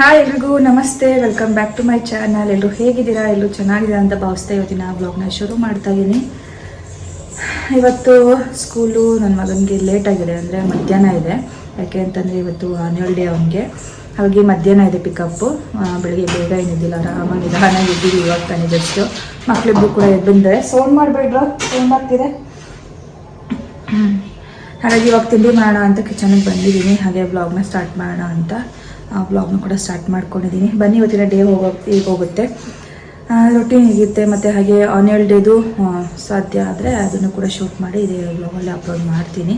Hi ಎಲ್ರಿಗೂ, ನಮಸ್ತೆ. Welcome back to my channel ಎಲ್ಲರೂ ಹೇಗಿದ್ದೀರಾ? ಎಲ್ಲರೂ ಚೆನ್ನಾಗಿದ್ದೀರಾ ಅಂತ ಭಾವಿಸ್ತಾ ಇವತ್ತಿನ ಬ್ಲಾಗ್ನ ಶುರು ಮಾಡ್ತಾ ಇದ್ದೀನಿ. ಇವತ್ತು ಸ್ಕೂಲು ನನ್ನ ಮಗನಿಗೆ ಲೇಟ್ ಆಗಿದೆ ಅಂದರೆ ಮಧ್ಯಾಹ್ನ ಇದೆ. ಯಾಕೆ ಅಂತಂದರೆ ಇವತ್ತು ಆನ್ಯುವಲ್ ಡೇ ಅವನಿಗೆ. ಹಾಗಾಗಿ ಮಧ್ಯಾಹ್ನ ಇದೆ ಪಿಕಪ್ಪು ಬೆಳಿಗ್ಗೆ ಬೇಗ ಏನಿದ್ದಿಲ್ಲ ಆರಾಮಾಗಿ ನಿಧಾನಾಗಿ ಇದ್ದೀವಿ ಇವಾಗ ತಾನೇ ಜಸ್ಟು ಮಕ್ಕಳಿಬ್ಬರು ಕೂಡ ಎದ್ದಿದ್ದಾರೆ ಸೌಂಡ್ ಮಾಡಬೇಡ್ರ ಸೌಂಡ್ ಆಗ್ತಿದೆ ಹಾಗಾಗಿ ಇವಾಗ ತಿಂಡಿ ಮಾಡೋಣ ಅಂತ ಕಿಚನಿಗೆ ಬಂದಿದ್ದೀನಿ. ಹಾಗೆ ಬ್ಲಾಗ್ನ ಸ್ಟಾರ್ಟ್ ಮಾಡೋಣ ಅಂತ. ಬ್ಲಾಗ್ನ ಕೂಡ ಸ್ಟಾರ್ಟ್ ಮಾಡ್ಕೊಂಡಿದ್ದೀನಿ ಬನ್ನಿ ಇವತ್ತಿನ ಡೇ ಹೋಗೋ ಈಗ ಹೋಗುತ್ತೆ. ರೊಟೀನ್ ಹೇಗಿರುತ್ತೆ, ಮತ್ತು ಹಾಗೆ ಆನ್ಯಲ್ ಡೇದು ಸಾಧ್ಯ ಆದರೆ ಅದನ್ನು ಕೂಡ ಶೂಟ್ ಮಾಡಿ ಇದೇ ಬ್ಲಾಗಲ್ಲಿ ಅಪ್ಲೋಡ್ ಮಾಡ್ತೀನಿ.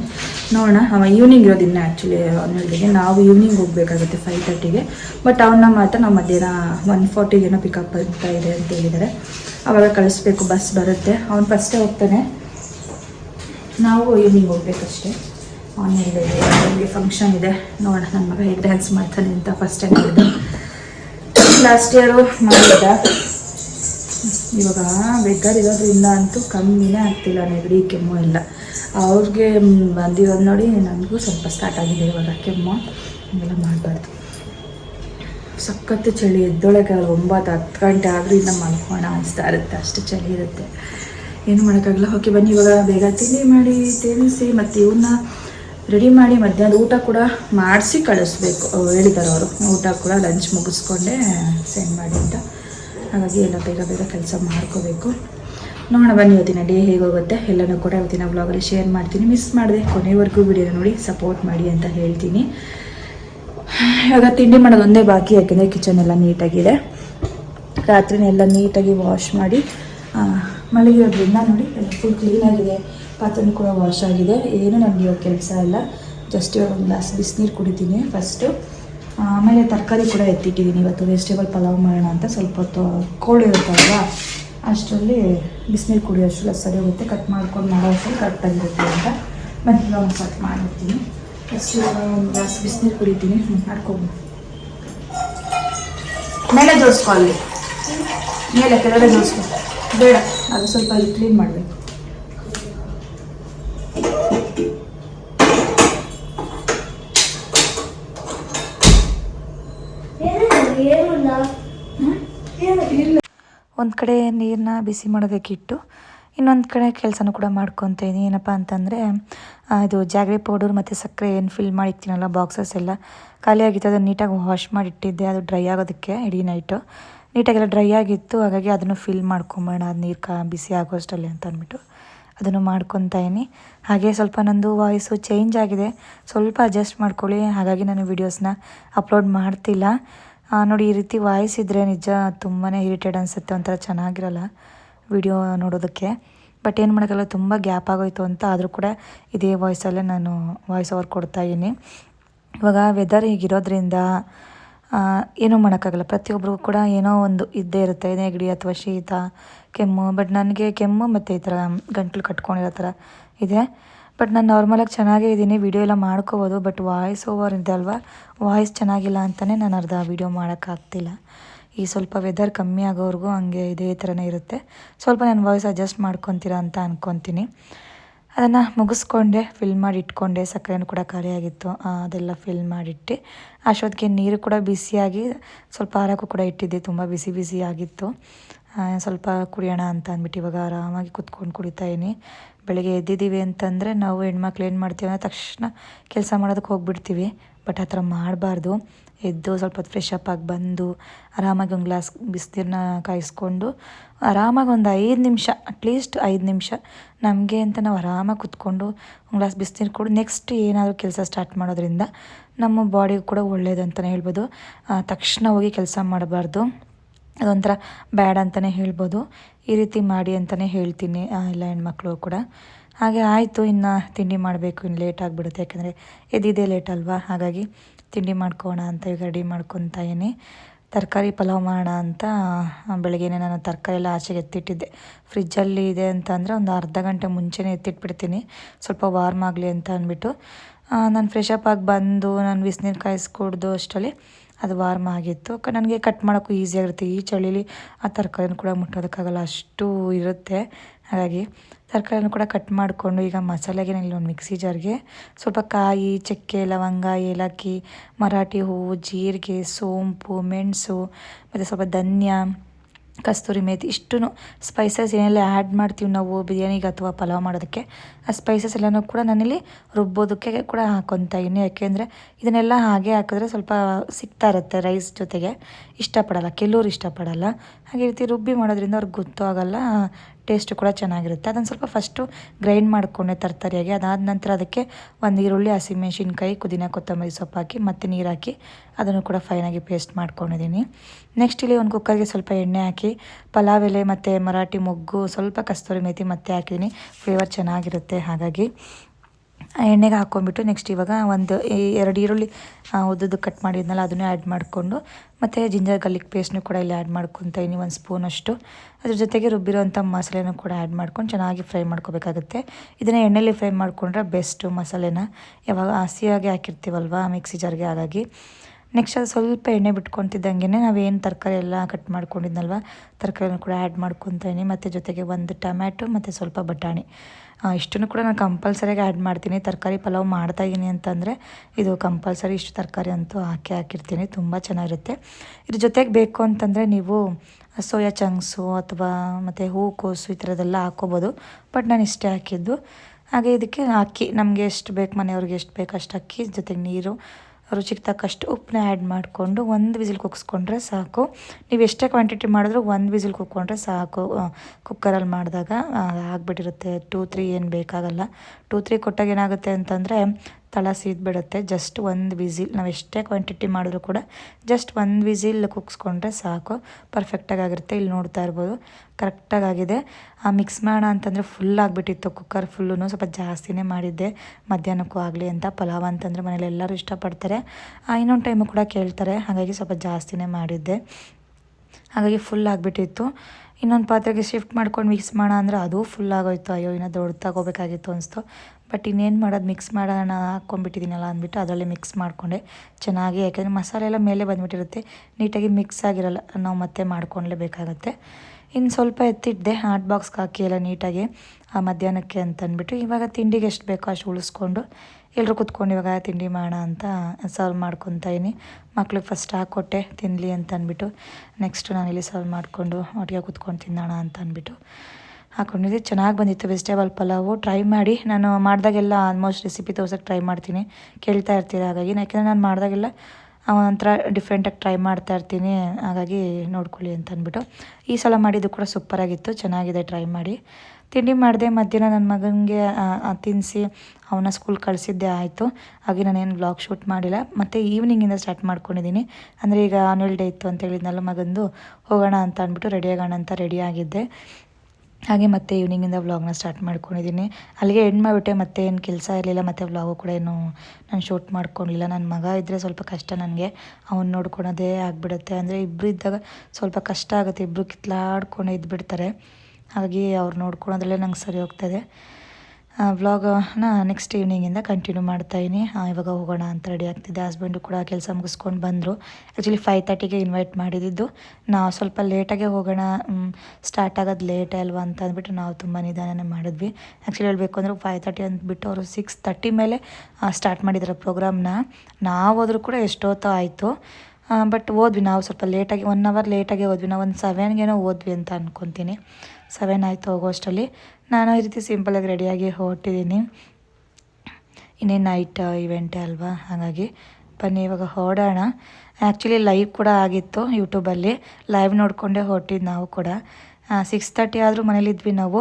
ನೋಡೋಣ. ಅವ ಈವ್ನಿಂಗ್ ಇರೋದಿನ್ನ ಆ್ಯಕ್ಚುಲಿ ಆನ್ಯಲ್ ಡೇಗೆ ನಾವು ಈವ್ನಿಂಗ್ ಹೋಗಬೇಕಾಗುತ್ತೆ ಫೈವ್ ತರ್ಟಿಗೆ ಬಟ್ ಅವನ್ನ ಮಾತ್ರ ನಮ್ಮ ಮಧ್ಯಾಹ್ನ ಒನ್ ಫಾರ್ಟಿಗೇನೋ ಪಿಕಪ್ ಬರ್ತಾ ಇದೆ ಅಂತ ಹೇಳಿದ್ದಾರೆ ಅವಾಗ ಕಳಿಸ್ಬೇಕು ಬಸ್ ಬರುತ್ತೆ. ಅವ್ನು ಫಸ್ಟೇ ಹೋಗ್ತಾನೆ. ನಾವು ಈವ್ನಿಂಗ್ ಹೋಗ್ಬೇಕಷ್ಟೇ. ಆನ್ಲೈನ್ ನಮಗೆ ಫಂಕ್ಷನ್ ಇದೆ. ನೋಡೋಣ ನನ್ನ ಮಗ ಹೇಗೆ ಡ್ಯಾನ್ಸ್ ಮಾಡ್ತಾನೆ ಅಂತ ಫಸ್ಟ್ ಟೈಮ್ ಮಾಡಿದ್ದು ಲಾಸ್ಟ್ ಇಯರು ಮಾಡಿದ ಇವಾಗ ವೆದರ್ ಇರೋದ್ರಿಂದ ಅಂತೂ ಕಮ್ಮಿನೇ ಆಗ್ತಿಲ್ಲ, ನೆಗಡಿ, ಕೆಮ್ಮು ಎಲ್ಲ. ಅವ್ರಿಗೆ ಬಂದಿರೋದು ನೋಡಿ ನನಗೂ ಸ್ವಲ್ಪ ಸ್ಟಾರ್ಟ್ ಆಗಿದೆ ಇವಾಗ ಕೆಮ್ಮು. ಹಂಗೆಲ್ಲ ಮಾಡಬಾರ್ದು. ಸಖತ್ತು ಚಳಿ, ಎದ್ದೊಳಗೆ ಒಂಬತ್ತು ಹತ್ತು ಗಂಟೆ ಆದರೂ ಇನ್ನು ಮಲ್ಕೋಣ ಅನಿಸ್ತಾ ಇರುತ್ತೆ. ಅಷ್ಟು ಚಳಿ ಇರುತ್ತೆ. ಏನು ಮಾಡೋಕ್ಕಾಗಲ್ಲ. ಓಕೆ ಬನ್ನಿ, ಇವಾಗ ಬೇಗ ತಿಂಡಿ ಮಾಡಿ ತಿನ್ನಿಸಿ ಮತ್ತು ಇವನ್ನ ರೆಡಿ ಮಾಡಿ ಮಧ್ಯಾಹ್ನದ ಊಟ ಕೂಡ ಮಾಡಿಸಿ ಕಳಿಸ್ಬೇಕು. ಹೇಳಿದ್ದಾರೆ ಅವರು. ಊಟ ಕೂಡ ಲಂಚ್ ಮುಗಿಸ್ಕೊಂಡೆ ಸೆಂಡ್ ಮಾಡಿ ಅಂತ. ಹಾಗಾಗಿ ಎಲ್ಲ ಬೇಗ ಬೇಗ ಕೆಲಸ ಮಾಡ್ಕೋಬೇಕು. ನೋಡೋಣ ಬನ್ನಿ ಇವತ್ತಿನ ಡೇ ಹೇಗೋಗುತ್ತೆ ಎಲ್ಲನೂ ಕೂಡ ಇವತ್ತಿನ ಬ್ಲಾಗಲ್ಲಿ ಶೇರ್ ಮಾಡ್ತೀನಿ. ಮಿಸ್ ಮಾಡಿದೆ ಕೊನೆವರೆಗೂ ವಿಡಿಯೋ ನೋಡಿ ಸಪೋರ್ಟ್ ಮಾಡಿ ಅಂತ ಹೇಳ್ತೀನಿ. ಇವಾಗ ತಿಂಡಿ ಮಾಡೋದು ಒಂದೇ ಬಾಕಿ, ಯಾಕೆಂದರೆ ಕಿಚನ್ ಎಲ್ಲ ನೀಟಾಗಿದೆ. ರಾತ್ರಿನೆಲ್ಲ ನೀಟಾಗಿ ವಾಶ್ ಮಾಡಿ ಮಲಗಿರೋದ್ರಿಂದ ನೋಡಿ ಫುಲ್ ಕ್ಲೀನಾಗಿದೆ ಪಾತ್ರೆ ಕೂಡ ವಾಶ್ ಆಗಿದೆ ಏನು ನನಗೆ ಇವಾಗ ಕೆಲಸ ಇಲ್ಲ. ಜಸ್ಟ್ ಇವಾಗ ಒಂದು ಗ್ಲಾಸ್ ಬಿಸಿನೀರು ಕುಡಿತೀನಿ ಫಸ್ಟು ಆಮೇಲೆ ತರಕಾರಿ ಕೂಡ ಎತ್ತಿಟ್ಟಿದ್ದೀನಿ. ಇವತ್ತು ವೆಜಿಟೇಬಲ್ ಪಲಾವ್ ಮಾಡೋಣ ಅಂತ ಸ್ವಲ್ಪ ಹೊತ್ತು ಕೋಲ್ಡ್ ಇರುತ್ತಲ್ವ ಅಷ್ಟರಲ್ಲಿ ಬಿಸಿನೀರು ಕುಡಿಯೋಷ್ಟು ಸರಿ ಹೋಗುತ್ತೆ ಕಟ್ ಮಾಡ್ಕೊಂಡು ಮಾಡೋ ಅಷ್ಟರಲ್ಲಿ ಕರೆಕ್ಟಾಗಿರುತ್ತೆ ಅಂತ. ಮತ್ತೆ ಇವಾಗ ಕಟ್ ಮಾಡಿರ್ತೀನಿ ಫಸ್ಟ್ ಒಂದು ಗ್ಲಾಸ್ ಬಿಸಿನೀರು ಕುಡಿತೀನಿ. ಮಾಡ್ಕೊಂಡು. ಮೇಲೆ ಜೋಡಿಸ್ಕೊ ಅಲ್ಲಿ. ಮೇಲೆ ಕೆಳಗಡೆ ಬೇಡ, ಅದು ಸ್ವಲ್ಪ ಅಲ್ಲಿ ಕ್ಲೀನ್ ಮಾಡಬೇಕು. ಒಂದು ಕಡೆ ನೀರನ್ನ ಬಿಸಿ ಮಾಡೋದಕ್ಕಿಟ್ಟು ಇನ್ನೊಂದು ಕಡೆ ಕೆಲಸನೂ ಕೂಡ ಮಾಡ್ಕೊತೀನಿ ಏನಪ್ಪ ಅಂತಂದರೆ ಇದು ಜಾಗರಿ ಪೌಡರ್ ಮತ್ತು ಸಕ್ಕರೆ ಏನು ಫಿಲ್ ಮಾಡಿಕ್ತೀನಲ್ಲ ಬಾಕ್ಸಸ್ ಎಲ್ಲ ಖಾಲಿಯಾಗಿತ್ತು ಅದನ್ನು ನೀಟಾಗಿ ವಾಶ್ ಮಾಡಿ ಇಟ್ಟಿದ್ದೆ ಅದು ಡ್ರೈ ಆಗೋದಕ್ಕೆ ಇಡೀ ನೈಟು ನೀಟಾಗೆಲ್ಲ ಡ್ರೈ ಆಗಿತ್ತು. ಹಾಗಾಗಿ ಅದನ್ನು ಫಿಲ್ ಮಾಡ್ಕೊಂಬೋಣ ಅದು ನೀರು ಕಾ, ಬಿಸಿ ಆಗೋಷ್ಟರಲ್ಲಿ ಅಂತ ಅಂದ್ಬಿಟ್ಟು ಅದನ್ನು ಮಾಡ್ಕೊತಾಯಿನಿ ಹಾಗೆ ಸ್ವಲ್ಪ ನಂದು ವಾಯ್ಸು ಚೇಂಜ್ ಆಗಿದೆ. ಸ್ವಲ್ಪ ಅಡ್ಜಸ್ಟ್ ಮಾಡ್ಕೊಳ್ಳಿ. ಹಾಗಾಗಿ ನಾನು ವೀಡಿಯೋಸ್ನ ಅಪ್ಲೋಡ್ ಮಾಡ್ತಿಲ್ಲ. ನೋಡಿ, ಈ ರೀತಿ ವಾಯ್ಸ್ ಇದ್ದರೆ ನಿಜ ತುಂಬಾ ಇರಿಟೇಡ್ ಅನಿಸುತ್ತೆ, ಒಂಥರ ಚೆನ್ನಾಗಿರಲ್ಲ ವಿಡಿಯೋ ನೋಡೋದಕ್ಕೆ. ಬಟ್ ಏನು ಮಾಡೋಕ್ಕಲ್ಲ ತುಂಬ ಗ್ಯಾಪ್ ಆಗೋಯ್ತು ಅಂತ ಆದರೂ ಕೂಡ ಇದೇ ವಾಯ್ಸಲ್ಲೇ ನಾನು ವಾಯ್ಸ್ ಓವರ್ ಕೊಡ್ತಾಯಿದ್ದೀನಿ ಇವಾಗ ವೆದರ್ ಹೀಗಿರೋದ್ರಿಂದ ಏನೂ ಮಾಡೋಕ್ಕಾಗಲ್ಲ. ಪ್ರತಿಯೊಬ್ಬರಿಗೂ ಕೂಡ ಏನೋ ಒಂದು ಇದ್ದೇ ಇರುತ್ತೆ. ನೆಗಡಿ ಅಥವಾ ಶೀತ, ಕೆಮ್ಮು ಬಟ್ ನನಗೆ ಕೆಮ್ಮು ಮತ್ತು ಈ ಥರ ಗಂಟ್ಲು ಕಟ್ಕೊಂಡಿರೋ ಥರ ಇದೆ. ಬಟ್ ನಾನು ನಾರ್ಮಲಾಗಿ ಚೆನ್ನಾಗೇ ಇದ್ದೀನಿ ವಿಡಿಯೋ ಎಲ್ಲ ಮಾಡ್ಕೋಬೋದು ಬಟ್ ವಾಯ್ಸ್ ಓವರ್ ಇದೆ ಅಲ್ವಾ? ವಾಯ್ಸ್ ಚೆನ್ನಾಗಿಲ್ಲ ಅಂತಲೇ ನಾನು ಅರ್ಧ ವಿಡಿಯೋ ಮಾಡೋಕ್ಕಾಗ್ತಿಲ್ಲ ಈ ಸ್ವಲ್ಪ ವೆದರ್ ಕಮ್ಮಿ ಆಗೋವರೆಗೂ ಹಂಗೆ ಇದೇ ಥರನೇ ಇರುತ್ತೆ. ಸ್ವಲ್ಪ ನಾನು ವಾಯ್ಸ್ ಅಡ್ಜಸ್ಟ್ ಮಾಡ್ಕೊತೀರಾ ಅಂತ ಅಂದ್ಕೊತೀನಿ ಅದನ್ನು ಮುಗಿಸ್ಕೊಂಡೆ ಫಿಲ್ ಮಾಡಿ ಇಟ್ಕೊಂಡೆ, ಸಕ್ಕರೆನೂ ಕೂಡ ಖಾಲಿಯಾಗಿತ್ತು. ಅದೆಲ್ಲ ಫಿಲ್ ಮಾಡಿಟ್ಟು ಅಷ್ಟೊತ್ತಿಗೆ ನೀರು ಕೂಡ ಬಿಸಿಯಾಗಿ ಸ್ವಲ್ಪ ಆರಕ್ಕೂ ಕೂಡ ಇಟ್ಟಿದ್ದೆ, ತುಂಬ ಬಿಸಿ ಬಿಸಿ ಆಗಿತ್ತು. ಸ್ವಲ್ಪ ಕುಡಿಯೋಣ ಅಂತ ಅಂದ್ಬಿಟ್ಟು ಇವಾಗ ಆರಾಮಾಗಿ ಕುತ್ಕೊಂಡು ಕುಡಿತಾ ಇದೀನಿ ಬೆಳಗ್ಗೆ ಎದ್ದಿದ್ದೀವಿ ಅಂತಂದರೆ ನಾವು ಹೆಣ್ಮಕ್ಳು ಏನು ಮಾಡ್ತೀವಿ ಅಂದರೆ ತಕ್ಷಣ ಕೆಲಸ ಮಾಡೋದಕ್ಕೆ ಹೋಗ್ಬಿಡ್ತೀವಿ. ಬಟ್ ಆ ಥರ ಮಾಡಬಾರ್ದು. ಎದ್ದು ಸ್ವಲ್ಪ ಹೊತ್ತು ಫ್ರೆಶ್ ಅಪ್ ಆಗಿ ಬಂದು ಆರಾಮಾಗಿ ಒಂದು ಗ್ಲಾಸ್ ಬಿಸಿನೀರನ್ನ ಕಾಯಿಸ್ಕೊಂಡು ಆರಾಮಾಗಿ ಒಂದು ಐದು ನಿಮಿಷ ಅಟ್ಲೀಸ್ಟ್ ಐದು ನಿಮಿಷ ನಮಗೆ ಅಂತ ನಾವು ಆರಾಮಾಗಿ ಕುತ್ಕೊಂಡು ಒಂದು ಗ್ಲಾಸ್ ಬಿಸಿನೀರು ಕೊಡು ನೆಕ್ಸ್ಟ್ ಏನಾದರೂ ಕೆಲಸ ಸ್ಟಾರ್ಟ್ ಮಾಡೋದ್ರಿಂದ ನಮ್ಮ ಬಾಡಿಗೂ ಕೂಡ ಒಳ್ಳೇದು ಅಂತಲೇ ಹೇಳ್ಬೋದು. ತಕ್ಷಣ ಹೋಗಿ ಕೆಲಸ ಮಾಡಬಾರ್ದು. ಅದೊಂಥರ ಬ್ಯಾಡ್ ಅಂತಲೇ ಹೇಳ್ಬೋದು. ಈ ರೀತಿ ಮಾಡಿ ಅಂತಲೇ ಹೇಳ್ತೀನಿ ಎಲ್ಲ ಹೆಣ್ಮಕ್ಳು ಕೂಡ. ಹಾಗೆ ಆಯಿತು, ಇನ್ನು ತಿಂಡಿ ಮಾಡಬೇಕು ಇನ್ನು ಲೇಟ್ ಆಗಿಬಿಡುತ್ತೆ. ಯಾಕೆಂದರೆ ಎದ್ದಿದೆ ಲೇಟ್ ಅಲ್ವಾ? ಹಾಗಾಗಿ ತಿಂಡಿ ಮಾಡ್ಕೋಣ ಅಂತ ಈಗ ರೆಡಿ ಮಾಡ್ಕೊತಾ ಇದೀನಿ ತರಕಾರಿ ಪಲಾವ್ ಮಾಡೋಣ ಅಂತ ಬೆಳಗ್ಗೆನೇ ನಾನು ತರಕಾರಿ ಎಲ್ಲ ಆಚೆಗೆ ಎತ್ತಿಟ್ಟಿದ್ದೆ. ಫ್ರಿಜ್ಜಲ್ಲಿ ಇದೆ ಅಂತ ಅಂದರೆ ಒಂದು ಅರ್ಧ ಗಂಟೆ ಮುಂಚೆನೇ ಎತ್ತಿಟ್ಬಿಡ್ತೀನಿ. ಸ್ವಲ್ಪ ವಾರ್ಮ್ ಆಗಲಿ ಅಂತ ಅಂದ್ಬಿಟ್ಟು ನಾನು ಫ್ರೆಶ್ ಅಪ್ ಆಗಿ ಬಂದು, ನಾನು ಬಿಸಿನೀರು ಕಾಯಿಸ್ಕೊಡ್ದು ಅಷ್ಟರಲ್ಲಿ ಅದು ವಾರ್ಮ್ ಆಗಿತ್ತು. ಕ ನನಗೆ ಕಟ್ ಮಾಡೋಕ್ಕೂ ಈಸಿ ಆಗಿರುತ್ತೆ. ಈ ಚಳಿಲಿ ಆ ತರಕಾರಿನ ಕೂಡ ಮುಟ್ಟೋದಕ್ಕಾಗಲ್ಲ. ಅಷ್ಟು ಇರುತ್ತೆ. ಹಾಗಾಗಿ ತರಕಾರಿನ ಕೂಡ ಕಟ್ ಮಾಡಿಕೊಂಡು ಈಗ ಮಸಾಲೆಗೆ ನಾನು ಒಂದು ಮಿಕ್ಸಿ ಜಾರ್ಗೆ ಸ್ವಲ್ಪ ಕಾಯಿ, ಚಕ್ಕೆ, ಲವಂಗ, ಏಲಕ್ಕಿ, ಮರಾಠಿ ಹೂವು ಜೀರಿಗೆ, ಸೋಂಪು, ಮೆಣಸು, ಮತ್ತು ಸ್ವಲ್ಪ ಧನ್ಯ ಕಸ್ತೂರಿ ಮೇಥಿ ಇಷ್ಟು ಸ್ಪೈಸಸ್ ಏನೆಲ್ಲ ಆ್ಯಡ್ ಮಾಡ್ತೀವಿ ನಾವು ಬಿರಿಯಾನಿಗೆ ಅಥವಾ ಪಲಾವ್ ಮಾಡೋದಕ್ಕೆ, ಆ ಸ್ಪೈಸಸ್ ಎಲ್ಲನೂ ಕೂಡ ನಾನಿಲ್ಲಿ ರುಬ್ಬೋದಕ್ಕೆ ಕೂಡ ಹಾಕೊತಾ ಇದ್ದೀನಿ. ಯಾಕೆಂದರೆ ಇದನ್ನೆಲ್ಲ ಹಾಗೆ ಹಾಕಿದ್ರೆ ಸ್ವಲ್ಪ ಸಿಗ್ತಾ ಇರುತ್ತೆ ರೈಸ್ ಜೊತೆಗೆ. ಇಷ್ಟಪಡಲ್ಲ, ಕೆಲವ್ರು ಇಷ್ಟಪಡಲ್ಲ. ಹಾಗೆ ರೀತಿ ರುಬ್ಬಿ ಮಾಡೋದ್ರಿಂದ ಅವ್ರಿಗೆ ಗೊತ್ತೂ ಆಗಲ್ಲ ಟೇಸ್ಟು ಕೂಡ ಚೆನ್ನಾಗಿರುತ್ತೆ. ಅದನ್ನು ಸ್ವಲ್ಪ ಫಸ್ಟು ಗ್ರೈಂಡ್ ಮಾಡಿಕೊಂಡೆ ತರ್ತಾರಿಯಾಗಿ. ಅದಾದ ನಂತರ ಅದಕ್ಕೆ ಒಂದು ಈರುಳ್ಳಿ ಹಸಿಮೆಣ್ಸಿನ್ಕಾಯಿ ಪುದೀನ, ಕೊತ್ತಂಬರಿ ಸೊಪ್ಪು ಹಾಕಿ ಮತ್ತು ನೀರು ಹಾಕಿ ಅದನ್ನು ಕೂಡ ಫೈನಾಗಿ ಪೇಸ್ಟ್ ಮಾಡ್ಕೊಂಡಿದ್ದೀನಿ. ನೆಕ್ಸ್ಟ್ ಇಲ್ಲಿ ಒಂದು ಕುಕ್ಕರ್ಗೆ ಸ್ವಲ್ಪ ಎಣ್ಣೆ ಹಾಕಿ, ಪಲಾವ್ ಎಲೆ ಮತ್ತು ಮರಾಠಿ ಮೊಗ್ಗು ಸ್ವಲ್ಪ ಕಸ್ತೂರಿ ಮೇಥಿ ಮತ್ತೆ ಹಾಕಿದ್ದೀನಿ. ಫ್ಲೇವರ್ ಚೆನ್ನಾಗಿರುತ್ತೆ. ಹಾಗಾಗಿ ಎಣ್ಣೆಗೆ ಹಾಕ್ಕೊಂಡ್ಬಿಟ್ಟು ನೆಕ್ಸ್ಟ್ ಇವಾಗ ಒಂದು ಎರಡು ಈರುಳ್ಳಿ ಉದ್ದದ್ದು ಕಟ್ ಮಾಡಿದ್ನಲ್ಲ, ಅದನ್ನೇ ಆ್ಯಡ್ ಮಾಡಿಕೊಂಡು, ಮತ್ತು ಜಿಂಜರ್ ಗಲ್ಲಿಕ್ ಪೇಸ್ಟ್ನು ಕೂಡ ಇಲ್ಲಿ ಆ್ಯಡ್ ಮಾಡ್ಕೊತಾ ಇದೀನಿ, ಒಂದು ಸ್ಪೂನಷ್ಟು ಅದ್ರ ಜೊತೆಗೆ ರುಬ್ಬಿರೋಂಥ ಮಸಾಲೆನೂ ಕೂಡ ಆ್ಯಡ್ ಮಾಡ್ಕೊಂಡು ಚೆನ್ನಾಗಿ ಫ್ರೈ ಮಾಡ್ಕೋಬೇಕಾಗುತ್ತೆ. ಇದನ್ನು ಎಣ್ಣೆಲಿ ಫ್ರೈ ಮಾಡಿಕೊಂಡ್ರೆ ಬೆಸ್ಟು ಮಸಾಲೆನ. ಯಾವಾಗ ಹಸಿಯಾಗಿ ಹಾಕಿರ್ತೀವಲ್ವ ಮಿಕ್ಸಿ ಜಾರ್ಗೆ ಹಾಗಾಗಿ. ನೆಕ್ಸ್ಟ್ ಅದು ಸ್ವಲ್ಪ ಎಣ್ಣೆ ಬಿಟ್ಕೊತಿದ್ದಂಗೆ ನಾವೇನು ತರಕಾರಿ ಎಲ್ಲ ಕಟ್ ಮಾಡ್ಕೊಂಡಿದ್ನಲ್ವ, ತರಕಾರಿನೂ ಕೂಡ ಆ್ಯಡ್ ಮಾಡ್ಕೊತ ಇದೀನಿ. ಮತ್ತು ಜೊತೆಗೆ ಒಂದು ಟೊಮ್ಯಾಟೊ, ಮತ್ತು ಸ್ವಲ್ಪ ಬಟಾಣಿ. ಇಷ್ಟನ್ನು ಕೂಡ ನಾನು ಕಂಪಲ್ಸರಿಯಾಗಿ ಆ್ಯಡ್ ಮಾಡ್ತೀನಿ. ತರಕಾರಿ ಪಲಾವ್ ಮಾಡ್ತಾಯಿದ್ದೀನಿ ಅಂತಂದರೆ ಇದು ಕಂಪಲ್ಸರಿ ಇಷ್ಟು ತರಕಾರಿ ಅಂತೂ ಹಾಕಿ ಹಾಕಿರ್ತೀನಿ. ತುಂಬ ಚೆನ್ನಾಗಿರುತ್ತೆ. ಇದ್ರ ಜೊತೆಗೆ ಬೇಕು ಅಂತಂದರೆ ನೀವು ಸೋಯಾ ಚಂಕ್ಸು ಅಥವಾ ಮತ್ತು ಹೂಕೋಸು ಈ ಥರದ್ದೆಲ್ಲ ಹಾಕ್ಕೋಬೋದು. ಬಟ್ ನಾನು ಇಷ್ಟೇ ಹಾಕಿದ್ದು. ಹಾಗೆ ಇದಕ್ಕೆ ಅಕ್ಕಿ ನಮಗೆ ಎಷ್ಟು ಬೇಕು ಮನೆಯವ್ರಿಗೆ ಎಷ್ಟು ಬೇಕು ಅಷ್ಟು ಅಕ್ಕಿ ಜೊತೆಗೆ ನೀರು ರುಚಿಗೆ ತಕ್ಕಷ್ಟು ಉಪ್ಪನ್ನ ಆ್ಯಡ್ ಮಾಡಿಕೊಂಡು ಒಂದು ವಿಸಿಲ್ ಕುಗ್ಸ್ಕೊಂಡ್ರೆ ಸಾಕು. ನೀವು ಎಷ್ಟೇ ಕ್ವಾಂಟಿಟಿ ಮಾಡಿದ್ರೂ ಒಂದು ವಿಸಿಲ್ ಕುಕ್ಕೊಂಡ್ರೆ ಸಾಕು. ಕುಕ್ಕರಲ್ಲಿ ಮಾಡಿದಾಗ ಆಗಿಬಿಟ್ಟಿರುತ್ತೆ. ಟೂ ತ್ರೀ ಏನು ಬೇಕಾಗಲ್ಲ. ಟೂ ತ್ರೀ ಕೊಟ್ಟಾಗ ಏನಾಗುತ್ತೆ ಅಂತಂದರೆ ತಳ ಸೀದ್ಬಿಡುತ್ತೆ. ಜಸ್ಟ್ ಒಂದು ವಿಸಿಲ್, ನಾವು ಎಷ್ಟೇ ಕ್ವಾಂಟಿಟಿ ಮಾಡಿದ್ರು ಕೂಡ ಜಸ್ಟ್ ಒಂದು ವಿಸಿಲ್ ಕುಗ್ಸ್ಕೊಂಡ್ರೆ ಸಾಕು. ಪರ್ಫೆಕ್ಟಾಗಿ ಆಗಿರುತ್ತೆ ಇಲ್ಲಿ ನೋಡ್ತಾ ಇರ್ಬೋದು. ಕರೆಕ್ಟಾಗಿ ಆಗಿದೆ ಆ ಮಿಕ್ಸ್ ಮಾಡೋಣ ಅಂತಂದರೆ ಫುಲ್ ಆಗಿಬಿಟ್ಟಿತ್ತು. ಕುಕ್ಕರ್ ಫುಲ್ಲು ಸ್ವಲ್ಪ ಜಾಸ್ತಿನೇ ಮಾಡಿದ್ದೆ. ಮಧ್ಯಾಹ್ನಕ್ಕೂ ಆಗಲಿ ಅಂತ ಪಲಾವ್ ಅಂತಂದರೆ ಮನೇಲಿ ಎಲ್ಲರೂ ಇಷ್ಟಪಡ್ತಾರೆ. ಇನ್ನೊಂದು ಟೈಮು ಕೂಡ ಕೇಳ್ತಾರೆ. ಹಾಗಾಗಿ ಸ್ವಲ್ಪ ಜಾಸ್ತಿನೇ ಮಾಡಿದ್ದೆ. ಹಾಗಾಗಿ ಫುಲ್ ಆಗಿಬಿಟ್ಟಿತ್ತು. ಇನ್ನೊಂದು ಪಾತ್ರೆಗೆ ಶಿಫ್ಟ್ ಮಾಡ್ಕೊಂಡು ಮಿಕ್ಸ್ ಮಾಡೋಣ ಅಂದರೆ ಅದು ಫುಲ್ ಆಗೋಯ್ತು. ಅಯ್ಯೋ, ಇನ್ನೂ ದೊಡ್ಡ ತಗೋಬೇಕಾಗಿತ್ತು ಅನಿಸ್ತು. ಬಟ್ ಇನ್ನೇನು ಮಾಡೋದು ಮಿಕ್ಸ್ ಮಾಡೋಣ ಹಾಕ್ಕೊಂಡ್ಬಿಟ್ಟಿದ್ದೀನಲ್ಲ ಅಂದ್ಬಿಟ್ಟು ಅದರಲ್ಲಿ ಮಿಕ್ಸ್ ಮಾಡಿಕೊಂಡೆ. ಚೆನ್ನಾಗಿ, ಯಾಕೆಂದರೆ ಮಸಾಲೆ ಎಲ್ಲ ಮೇಲೆ ಬಂದುಬಿಟ್ಟಿರುತ್ತೆ. ನೀಟಾಗಿ ಮಿಕ್ಸ್ ಆಗಿರಲ್ಲ, ನಾವು ಮತ್ತೆ ಮಾಡ್ಕೊಳ್ಲೇಬೇಕಾಗತ್ತೆ. ಇನ್ನು ಸ್ವಲ್ಪ ಎತ್ತಿಟ್ಟಿದ್ದೆ ಹಾಟ್ ಬಾಕ್ಸ್ಗೆ ಹಾಕಿ ಎಲ್ಲ ನೀಟಾಗಿ, ಆ ಮಧ್ಯಾಹ್ನಕ್ಕೆ ಅಂತ ಅಂದ್ಬಿಟ್ಟು. ಇವಾಗ ತಿಂಡಿಗೆ ಎಷ್ಟು ಬೇಕೋ ಅಷ್ಟು ಉಳಿಸ್ಕೊಂಡು ಎಲ್ಲರೂ ಕುತ್ಕೊಂಡು ಇವಾಗ ತಿಂಡಿ ಮಾಡೋಣ ಅಂತ ಸರ್ವ್ ಮಾಡ್ಕೊತಾಯಿನಿ ಮಕ್ಳಿಗೆ ಫಸ್ಟ್ ಹಾಕ್ಕೊಟ್ಟೆ ತಿನ್ನಲಿ ಅಂತ ಅಂದ್ಬಿಟ್ಟು. ನೆಕ್ಸ್ಟ್ ನಾನಿಲ್ಲಿ ಸರ್ವ್ ಮಾಡಿಕೊಂಡು, ಒಟ್ಟಿಗೆ ಕುತ್ಕೊಂಡು ತಿನ್ನೋಣ ಅಂತ ಅಂದ್ಬಿಟ್ಟು. ಹಾಕ್ಕೊಂಡಿದ್ದೆ ಚೆನ್ನಾಗಿ ಬಂದಿತ್ತು ವೆಜಿಟೇಬಲ್ ಪಲಾವು. ಟ್ರೈ ಮಾಡಿ. ನಾನು ಮಾಡಿದಾಗೆಲ್ಲ ಆಲ್ಮೋಸ್ಟ್ ರೆಸಿಪಿ ತೋರ್ಸೋಕ್ಕೆ ಟ್ರೈ ಮಾಡ್ತೀನಿ. ಕೇಳ್ತಾ ಇರ್ತೀರ ಹಾಗಾಗಿ. ಯಾಕೆಂದರೆ ನಾನು ಮಾಡಿದಾಗೆಲ್ಲ ಒಂಥರ ಡಿಫ್ರೆಂಟಾಗಿ ಟ್ರೈ ಮಾಡ್ತಾ ಇರ್ತೀನಿ. ಹಾಗಾಗಿ ನೋಡ್ಕೊಳ್ಳಿ ಅಂತ ಅಂದ್ಬಿಟ್ಟು. ಈ ಸಲ ಮಾಡಿದ್ದು ಕೂಡ ಸೂಪರಾಗಿತ್ತು ಚೆನ್ನಾಗಿದೆ ಟ್ರೈ ಮಾಡಿ. ತಿಂಡಿ ಮಾಡಿದೆ ಮಧ್ಯಾಹ್ನ ನನ್ನ ಮಗನಿಗೆ ತಿನ್ನಿಸಿ ಅವನ ಸ್ಕೂಲ್ ಕಳಿಸಿದ್ದೆ ಆಯಿತು. ಹಾಗೆ ನಾನೇನು ಬ್ಲಾಗ್ ಶೂಟ್ ಮಾಡಿಲ್ಲ. ಮತ್ತು ಈವ್ನಿಂಗಿಂದ ಸ್ಟಾರ್ಟ್ ಮಾಡ್ಕೊಂಡಿದ್ದೀನಿ ಅಂದರೆ ಈಗ ಆನ್ಯುವಲ್ ಡೇ ಇತ್ತು ಅಂತ ಹೇಳಿದ್ನಲ್ಲ ಮಗಂದು. ಹೋಗೋಣ ಅಂತ ಅಂದ್ಬಿಟ್ಟು ರೆಡಿಯಾಗೋಣ ಅಂತ ರೆಡಿ ಆಗಿದ್ದೆ. ಹಾಗೆ ಮತ್ತೆ ಈವ್ನಿಂಗಿಂದ ವ್ಲಾಗ್ನ ಸ್ಟಾರ್ಟ್ ಮಾಡ್ಕೊಂಡಿದ್ದೀನಿ ಅಲ್ಲಿಗೆ ಎಂಡ್ ಮಾಡಿಬಿಟ್ಟೆ, ಮತ್ತೆ ಏನು ಕೆಲಸ ಇರಲಿಲ್ಲ, ಮತ್ತು ವ್ಲಾಗು ಕೂಡ ಏನು ನಾನು ಶೂಟ್ ಮಾಡ್ಕೊಂಡಿಲ್ಲ. ನನ್ನ ಮಗ ಇದ್ದರೆ ಸ್ವಲ್ಪ ಕಷ್ಟ ನನಗೆ. ಅವ್ನು ನೋಡ್ಕೊಳೋದೇ ಆಗಿಬಿಡುತ್ತೆ. ಅಂದರೆ ಇಬ್ಬರು ಇದ್ದಾಗ ಸ್ವಲ್ಪ ಕಷ್ಟ ಆಗುತ್ತೆ. ಇಬ್ಬರು ಕಿತ್ಲಾಡ್ಕೊಂಡು ಇದ್ದುಬಿಡ್ತಾರೆ ಹಾಗಾಗಿ ಅವ್ರು ನೋಡ್ಕೊಳೋದ್ರಲ್ಲೇ ನಂಗೆ ಸರಿ ಹೋಗ್ತದೆ ವ್ಲಾಗನ್ನ ನೆಕ್ಸ್ಟ್ ಈವ್ನಿಂಗಿಂದ ಕಂಟಿನ್ಯೂ ಮಾಡ್ತಾಯಿನಿ ಇವಾಗ ಹೋಗೋಣ ಅಂತ ರೆಡಿ ಆಗ್ತಿದ್ದೆ ಹಸ್ಬೆಂಡು ಕೂಡ ಕೆಲಸ ಮುಗಿಸ್ಕೊಂಡು ಬಂದರು. ಆ್ಯಕ್ಚುಲಿ ಫೈವ್ ತರ್ಟಿಗೆ ಇನ್ವೈಟ್ ಮಾಡಿದ್ದು. ನಾವು ಸ್ವಲ್ಪ ಲೇಟಾಗೆ ಹೋಗೋಣ ಸ್ಟಾರ್ಟ್ ಆಗೋದು ಲೇಟ್ ಅಲ್ವಾ ಅಂತ ಅಂದ್ಬಿಟ್ಟು ನಾವು ತುಂಬ ನಿಧಾನನೇ ಮಾಡಿದ್ವಿ. ಆ್ಯಕ್ಚುಲಿ ಹೇಳಬೇಕು ಅಂದ್ರೆ ಫೈವ್ ತರ್ಟಿ ಅಂದ್ಬಿಟ್ಟು ಅವರು ಸಿಕ್ಸ್ ತರ್ಟಿ ಮೇಲೆ ಸ್ಟಾರ್ಟ್ ಮಾಡಿದ್ರು ಪ್ರೋಗ್ರಾಮ್ನ ನಾವು ಹೋದ್ರೂ ಕೂಡ ಎಷ್ಟೊತ್ತೋ ಆಯಿತು. ಬಟ್ ಓದ್ವಿ ನಾವು ಸ್ವಲ್ಪ ಲೇಟಾಗಿ ಒನ್ ಅವರ್ ಲೇಟಾಗಿ ಓದ್ವಿ. ನಾವು ಒಂದು ಸೆವೆನ್ಗೇನೋ ಓದ್ವಿ ಅಂತ ಅಂದ್ಕೊತೀನಿ ಸೆವೆನ್ ಆಯಿತು ಹೋಗೋ ಅಷ್ಟರಲ್ಲಿ. ನಾನು ಈ ರೀತಿ ಸಿಂಪಲಾಗಿ ರೆಡಿಯಾಗಿ ಹೊರಟಿದ್ದೀನಿ ಇನ್ನೇನು ನೈಟ್ ಇವೆಂಟೇ ಅಲ್ವಾ? ಹಾಗಾಗಿ ಬನ್ನಿ, ಇವಾಗ ಹೊರಡೋಣ. ಆ್ಯಕ್ಚುಲಿ ಲೈವ್ ಕೂಡ ಆಗಿತ್ತು ಯೂಟ್ಯೂಬಲ್ಲಿ ಲೈವ್ ನೋಡಿಕೊಂಡೇ ಹೊರಟಿದ್ದು ನಾವು ಕೂಡ. ಸಿಕ್ಸ್ ತರ್ಟಿ ಆದರೂ ಮನೇಲಿದ್ವಿ ನಾವು.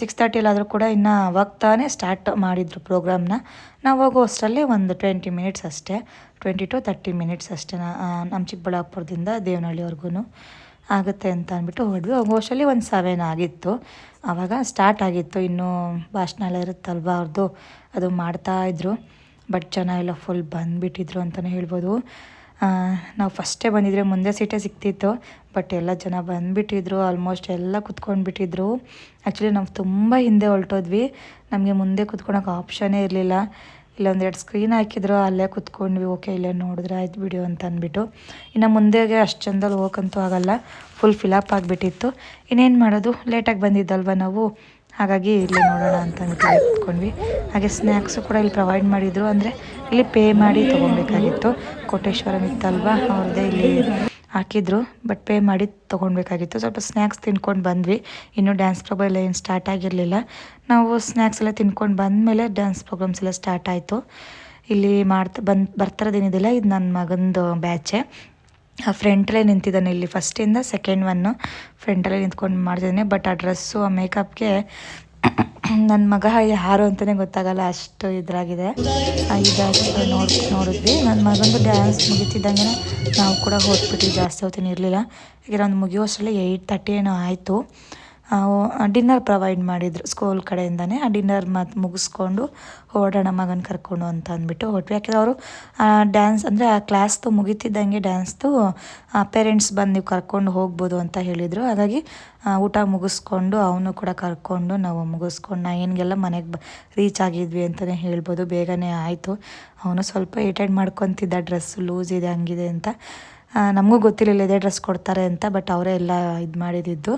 ಸಿಕ್ಸ್ ಥರ್ಟಿಯಲ್ಲಾದರೂ ಕೂಡ ಇನ್ನು ಅವಾಗ ತಾನೇ ಸ್ಟಾರ್ಟ್ ಮಾಡಿದ್ರು ಪ್ರೋಗ್ರಾಮ್ನ ನಾವು ಹೋಗೋ ಅಷ್ಟರಲ್ಲಿ ಒಂದು ಟ್ವೆಂಟಿ ಮಿನಿಟ್ಸ್ ಅಷ್ಟೇ. ಟ್ವೆಂಟಿ ಟು ತರ್ಟಿ ಮಿನಿಟ್ಸ್ ಅಷ್ಟೇ ನಮ್ಮ ಚಿಕ್ಕಬಳ್ಳಾಪುರದಿಂದ ದೇವನಹಳ್ಳಿವರೆಗೂ ಆಗುತ್ತೆ ಅಂತ ಅಂದ್ಬಿಟ್ಟು ಹೊರಡ್ವಿ ಹೋಗೋಷ್ಟರಲ್ಲಿ ಒಂದು ಸೆವೆನ್ ಆಗಿತ್ತು. ಆವಾಗ ಸ್ಟಾರ್ಟ್ ಆಗಿತ್ತು. ಇನ್ನೂ ಭಾಷಣ ಎಲ್ಲ ಇರುತ್ತಲ್ವ ಅವ್ರದ್ದು ಅದು ಮಾಡ್ತಾಯಿದ್ರು ಬಟ್ ಜನ ಎಲ್ಲ ಫುಲ್ ಬಂದುಬಿಟ್ಟಿದ್ರು ಅಂತಲೇ ಹೇಳ್ಬೋದು. ನಾವು ಫಸ್ಟೇ ಬಂದಿದ್ರೆ ಮುಂದೆ ಸೀಟೇ ಸಿಕ್ತಿತ್ತು. ಬಟ್ ಎಲ್ಲ ಜನ ಬಂದುಬಿಟ್ಟಿದ್ರು ಆಲ್ಮೋಸ್ಟ್ ಎಲ್ಲ ಕುತ್ಕೊಂಡ್ಬಿಟ್ಟಿದ್ರು. ಆ್ಯಕ್ಚುಲಿ ನಾವು ತುಂಬ ಹಿಂದೆ ಹೊರಟೋದ್ವಿ ನಮಗೆ ಮುಂದೆ ಕುತ್ಕೊಳಕ್ಕೆ ಆಪ್ಷನೇ ಇರಲಿಲ್ಲ. ಇಲ್ಲೊಂದೆರಡು ಸ್ಕ್ರೀನ್ ಹಾಕಿದ್ರು, ಅಲ್ಲೇ ಕುತ್ಕೊಂಡ್ವಿ. ಓಕೆ ಇಲ್ಲೇ ನೋಡಿದ್ರೆ ಆಯ್ತು ವಿಡಿಯೋ ಅಂತ ಅಂದ್ಬಿಟ್ಟು. ಇನ್ನು ಮುಂದೆಗೆ ಅಷ್ಟು ಚಂದಲ್ಲಿ ಹೋಗಂತೂ ಆಗಲ್ಲ. ಫುಲ್ ಫಿಲಪ್ ಆಗಿಬಿಟ್ಟಿತ್ತು. ಇನ್ನೇನು ಮಾಡೋದು? ಲೇಟಾಗಿ ಬಂದಿದ್ದಲ್ವ ನಾವು? ಹಾಗಾಗಿ ಇಲ್ಲಿ ನೋಡೋಣ ಅಂತ ಅಂದ್ಬಿಟ್ಟು ಕುತ್ಕೊಂಡ್ವಿ. ಹಾಗೆ ಸ್ನ್ಯಾಕ್ಸು ಕೂಡ ಇಲ್ಲಿ ಪ್ರೊವೈಡ್ ಮಾಡಿದರು. ಅಂದರೆ ಇಲ್ಲಿ ಪೇ ಮಾಡಿ ತೊಗೊಬೇಕಾಗಿತ್ತು ಕೋಟೇಶ್ವರಂ ಇತ್ತಲ್ವ? ಅವ್ರದ್ದೇ ಇಲ್ಲಿ ಹಾಕಿದ್ರು ಬಟ್ ಪೇ ಮಾಡಿ ತೊಗೊಳ್ಬೇಕಾಗಿತ್ತು ಸ್ವಲ್ಪ ಸ್ನ್ಯಾಕ್ಸ್ ತಿನ್ಕೊಂಡು ಬಂದ್ವಿ. ಇನ್ನೂ ಡ್ಯಾನ್ಸ್ ಪ್ರೋಗ್ರಾಮ್ ಎಲ್ಲ ಏನು ಸ್ಟಾರ್ಟ್ ಆಗಿರಲಿಲ್ಲ. ನಾವು ಸ್ನ್ಯಾಕ್ಸ್ ಎಲ್ಲ ತಿನ್ಕೊಂಡು ಬಂದಮೇಲೆ ಡ್ಯಾನ್ಸ್ ಪ್ರೋಗ್ರಾಮ್ಸ್ ಎಲ್ಲ ಸ್ಟಾರ್ಟ್ ಆಯಿತು. ಇಲ್ಲಿ ಮಾಡ್ತಾ, ಬಂದು ಬರ್ತಿರೋದೇನಿದಿಲ್ಲ ಇದು ನನ್ನ ಮಗಂದು ಬ್ಯಾಚೆ ಫ್ರೆಂಟಲ್ಲೇ ನಿಂತಿದ್ದಾನೆ ಇಲ್ಲಿ ಫಸ್ಟಿಂದ ಸೆಕೆಂಡ್ ಒನ್ನು ಫ್ರೆಂಟಲ್ಲೇ ನಿಂತ್ಕೊಂಡು ಮಾಡ್ತಿದ್ದಾನೆ ಬಟ್ ಆ ಡ್ರೆಸ್ಸು ಆ ಮೇಕಪ್ಗೆ ನನ್ನ ಮಗ ಯಾರು ಅಂತಲೇ ಗೊತ್ತಾಗಲ್ಲ ಅಷ್ಟು ಇದ್ರಾಗಿದೆ. ಆ, ಈ ಬ್ಯಾಚ್ ನೋಡ್ ನೋಡಿದ್ವಿ. ನನ್ನ ಮಗಂದು ಡ್ಯಾನ್ಸ್ ಮುಗಿತಿದ್ದಂಗೆ ನಾವು ಕೂಡ ಹೋಗ್ಬಿಟ್ಟು ಜಾಸ್ತಿ ಹೊತ್ತಿನ ಇರಲಿಲ್ಲ. ಯಾಕಂದ್ರೆ ಒಂದು ಮುಗಿಯೋಷ್ಟರಲ್ಲಿ ಏಯ್ಟ್ ತರ್ಟಿ ಏನೋ ಆಯಿತು. ಡಿನ್ನರ್ ಪ್ರೊವೈಡ್ ಮಾಡಿದ್ರು ಸ್ಕೂಲ್ ಕಡೆಯಿಂದನೇ. ಆ ಡಿನ್ನರ್ ಮತ್ತು ಮುಗಿಸ್ಕೊಂಡು ಹೊರಡೋಣ ಮಗನ ಕರ್ಕೊಂಡು ಅಂತ ಅಂದ್ಬಿಟ್ಟು ಹೊರಟ್ವಿ ಯಾಕೆಂದ್ರೆ ಅವರು ಡ್ಯಾನ್ಸ್ ಅಂದರೆ ಆ ಕ್ಲಾಸ್ದು ಮುಗಿತಿದ್ದಂಗೆ ಡ್ಯಾನ್ಸ್ದು ಪೇರೆಂಟ್ಸ್ ಬಂದು ನೀವು ಕರ್ಕೊಂಡು ಹೋಗ್ಬೋದು ಅಂತ ಹೇಳಿದರು. ಹಾಗಾಗಿ ಊಟ ಮುಗಿಸ್ಕೊಂಡು ಅವನು ಕೂಡ ಕರ್ಕೊಂಡು ನಾವು ಮುಗಿಸ್ಕೊಂಡು ನೈನ್ಗೆಲ್ಲ ಮನೆಗೆ ಬ ರೀಚ್ ಆಗಿದ್ವಿ ಅಂತಲೇ ಹೇಳ್ಬೋದು. ಬೇಗನೆ ಆಯಿತು. ಅವನು ಸ್ವಲ್ಪ ಏಟೆಡ್ ಮಾಡ್ಕೊತಿದ್ದ. ಡ್ರೆಸ್ ಲೂಸ್ ಇದೆ, ಹಂಗಿದೆ ಅಂತ. ನಮಗೂ ಗೊತ್ತಿರಲಿಲ್ಲ ಇದೇ ಡ್ರೆಸ್ ಕೊಡ್ತಾರೆ ಅಂತ ಬಟ್ ಅವರೇ ಎಲ್ಲ ಇದು ಮಾಡಿದ್ದು.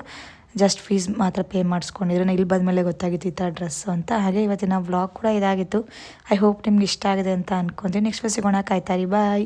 ಜಸ್ಟ್ ಫೀಸ್ ಮಾತ್ರ ಪೇ ಮಾಡಿಸ್ಕೊಂಡಿದ್ರು ಇಲ್ಲಿ ಬಂದಮೇಲೆ ಗೊತ್ತಾಗಿತ್ತು ಈ ಥರ ಡ್ರೆಸ್ಸು ಅಂತ. ಹಾಗೆ ಇವತ್ತಿನ ವ್ಲಾಗ್ ಕೂಡ ಇದಾಗಿತ್ತು. ಐ ಹೋಪ್ ನಿಮ್ಗೆ ಇಷ್ಟ ಆಗಿದೆ ಅಂತ ಅಂದ್ಕೊಂತೀನಿ ನೆಕ್ಸ್ಟ್ ಸಿಗೋಣ. ಕಾಯ್ತಾರಿ ಬಾಯ್